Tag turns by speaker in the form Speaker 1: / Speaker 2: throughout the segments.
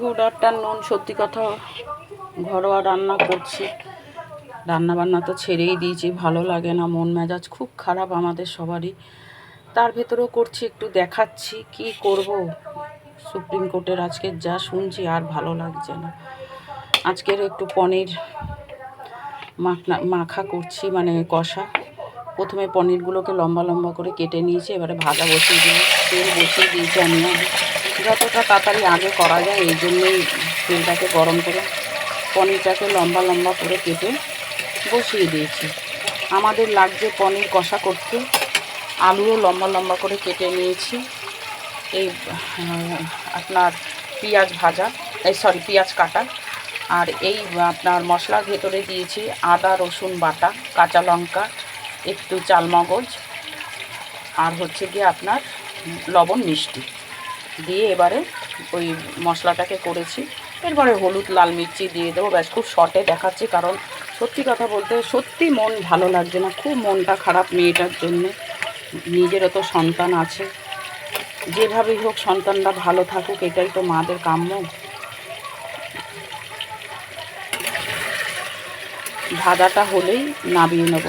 Speaker 1: Good afternoon সত্যি কথা, ঘরোয়া রান্না করছি। রান্না বান্না তো ছেড়েই দিয়েছি, ভালো লাগে না, মন মেজাজ খুব খারাপ আমাদের সবারই। তার ভেতরেও করছি, একটু দেখাচ্ছি কি করব। সুপ্রিম কোর্টের আজকে যা শুনছি আর ভালো লাগছে না। আজকের একটু পনির মাখনা, মাখা করছি মানে কষা। প্রথমে পনিরগুলোকে লম্বা লম্বা করে কেটে নিয়েছি, এবারে ভাজা বসিয়ে দিয়ে তেল বসিয়ে দিয়েছি আমি যতটা তাড়াতাড়ি আগে করা যায়, এই জন্যই তেলটাকে গরম করে পনিরটাকে লম্বা লম্বা করে কেটে বসিয়ে দিয়েছি। আমাদের লাগছে পনির কষা করতে। আলুও লম্বা লম্বা করে কেটে নিয়েছি। এই আপনার পেঁয়াজ ভাজা, এই সরি, পেঁয়াজ কাটা। আর এই, আপনার মশলার ভেতরে দিয়েছি আদা, রসুন বাটা, কাঁচা লঙ্কা, একটু চালমগজ, আর হচ্ছে গিয়ে আপনার লবণ মিষ্টি। দিয়ে এবারে ওই মশলাটাকে করেছি। এরপরে হলুদ, লাল মির্চি দিয়ে দেবো। ব্যাস, খুব শর্টে দেখাচ্ছি কারণ সত্যি কথা বলতে সত্যি মন ভালো লাগছে না। খুব মনটা খারাপ মেয়েটার জন্যে। নিজেরও তো সন্তান আছে। যেভাবেই হোক সন্তানরা ভালো থাকুক, এটাই তো মাদের কাম্য। ভাজাটা হলেই নামিয়ে নেব।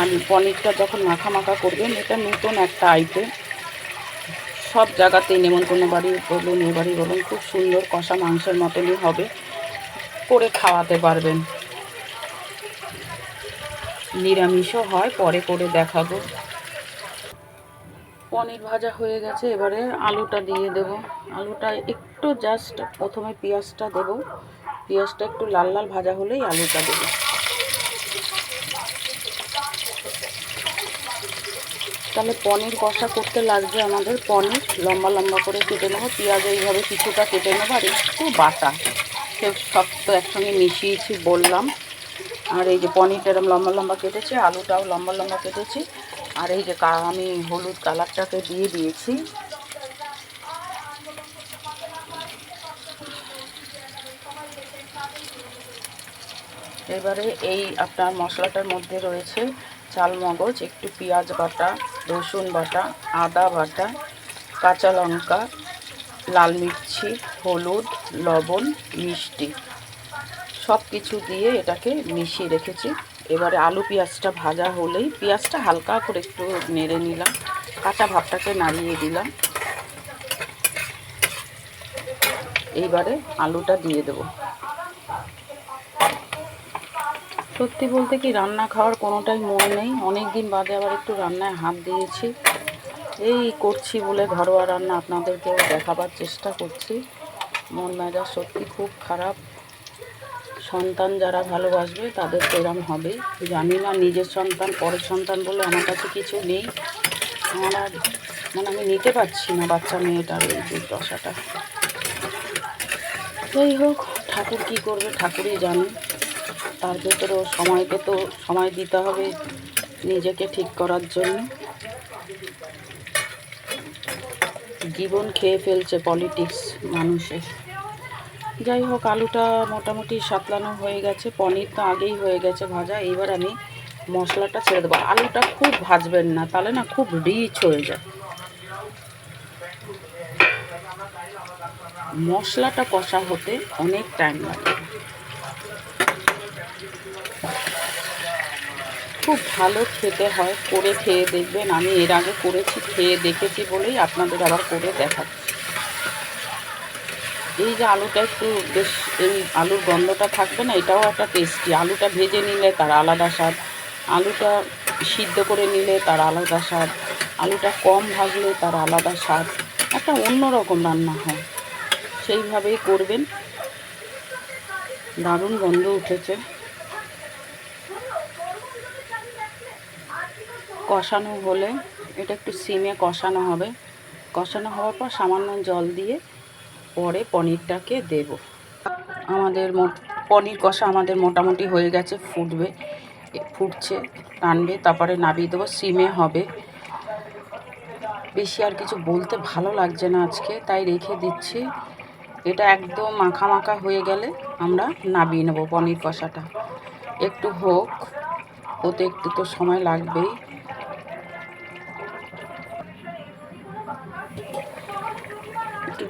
Speaker 1: আর পনিরটা যখন মাখা মাখা করবেন, এটা নতুন একটা আইটেম সব জায়গাতেই নেমন্তন্ন বাড়ি বলুন এ বাড়ি বলুন, খুব সুন্দর কষা মাংসের মতনই হবে। করে খাওয়াতে পারবেন। নিরামিষও হয়, পরে করে দেখাবো। পনির ভাজা হয়ে গেছে, এবারে আলুটা দিয়ে দেব। আলুটা একটু জাস্ট প্রথমে পেঁয়াজটা দেব। পেঁয়াজটা একটু লাল লাল ভাজা হলেই আলুটা দেবো। তাহলে পনির কষা করতে লাগবে আমাদের পনির। লম্বা লম্বা করে কেটে নেব। পেঁয়াজ এইভাবে কিছুটা কেটে নেব আর একটু বাটা। সে সব তো একসঙ্গে মিশিয়েছি বললাম। আর এই যে পনিরটা এরকম লম্বা লম্বা কেটেছি, আলুটাও লম্বা লম্বা কেটেছি। আর এই যে আমি হলুদ কালারটাকে দিয়ে দিয়েছি। এবারে এই আপনার মশলাটার মধ্যে রয়েছে চাল মগজ, একটু পেঁয়াজ বাটা, রসুন বাটা, আদা বাটা, কাঁচা লঙ্কা, লাল মির্চি, হলুদ, লবণ, মিষ্টি। সব কিছু দিয়ে এটাকে মিশিয়ে রেখেছি। এবারে আলু পেঁয়াজটা ভাজা হলেই পেঁয়াজটা হালকা করে একটু নেড়ে নিলাম, কাঁচা ভাবটাকে নাড়িয়ে দিলাম। এইবারে আলুটা দিয়ে দেবো। সত্যি বলতে কি রান্না খাওয়ার কোনোটাই মন নেই। অনেক দিন বাদে আবার একটু রান্নায় হাত দিয়েছি। এই করছি বলে ঘরোয়া রান্না আপনাদেরকেও দেখাবার চেষ্টা করছি। মন মেজাজ সত্যি খুব খারাপ। সন্তান যারা ভালোবাসবে তাদের তো এরম হবেই জানি না নিজের সন্তান, পরের সন্তান বলে আমার কাছে কিছু নেই। আমার আর মানে আমি নিতে পারছি না বাচ্চা মেয়েটার এই দুর্দশাটা। যাই হোক, ঠাকুর কী করবে ঠাকুরই জানে। তার ভেতরেও সময়কে তো সময় দিতে হবে নিজেকে ঠিক করার জন্য। জীবন খেয়ে ফেলছে পলিটিক্স মানুষের। যাই হোক, আলুটা মোটামুটি সাতলানো হয়ে গেছে। পনির তো আগেই হয়ে গেছে ভাজা। এবার আমি মশলাটা ছেড়ে দেবো। আলুটা খুব ভাজবেন না, তাহলে না খুব রিচ হয়ে যায়। মশলাটা কষা হতে অনেক টাইম লাগে। খুব ভালো খেতে হয়, করে খেয়ে দেখবেন। আমি এর আগে করেছি, খেয়ে দেখেছি বলেই আপনাদের আবার করে দেখাচ্ছি। এই যে আলুটা একটু বেশ, এই আলুর গন্ধটা থাকবে না, এটাও একটা টেস্টি আলুটা ভেজে নিলে তার আলাদা স্বাদ। আলুটা সিদ্ধ করে নিলে তার আলাদা স্বাদ। আলুটা কম ভাজলে তার আলাদা স্বাদ। একটা অন্যরকম রান্না হয়। সেইভাবেই করবেন। দারুণ গন্ধ উঠেছে। কষানো হলে এটা একটু সিমে কষানো হবে। কষানো হওয়ার পর সামান্য জল দিয়ে পরে পনিরটাকে দেব। আমাদের পনির কষা আমাদের মোটামুটি হয়ে গেছে, ফুটবে ফুটছে, টানবে, তারপরে নামিয়ে দেবো, সিমে হবে। বেশি আর কিছু বলতে ভালো লাগছে না আজকে, তাই রেখে দিচ্ছি। এটা একদম মাখা মাখা হয়ে গেলে আমরা নামিয়ে নেব পনির কষাটা। একটু হোক, ওতে একটু তো সময় লাগবেই।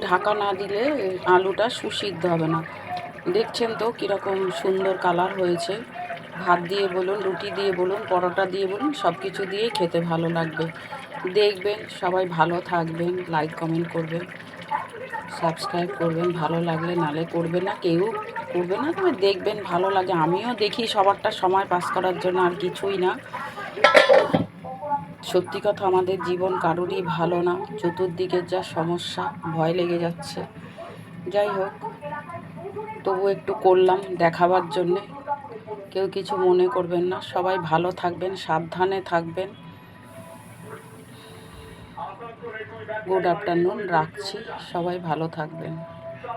Speaker 1: ঢাকা না দিলে আলুটা সুসিদ্ধ হবে না। দেখছেন তো কীরকম সুন্দর কালার হয়েছে। ভাত দিয়ে বলুন, রুটি দিয়ে বলুন, পরোটা দিয়ে বলুন সব কিছু দিয়েই খেতে ভালো লাগবে। দেখবেন সবাই ভালো থাকবেন, লাইক, কমেন্ট করবেন, সাবস্ক্রাইব করবেন, ভালো লাগলে নালে করবে না, কেউ করবে না, তবে দেখবেন ভালো লাগে। আমিও দেখি সবারটা সময় পাস করার জন্য আর কিছুই না। সত্যি কথা আমাদের জীবন কারোরই ভালো না। চতুর্দিকের যা সমস্যা, ভয় লেগে যাচ্ছে। যাই হোক, তবু একটু করলাম দেখাবার জন্যে। কেউ কিছু মনে করবেন না। সবাই ভালো থাকবেন, সাবধানে থাকবেন। গুড আফটারনুন, রাখছি। সবাই ভালো থাকবেন।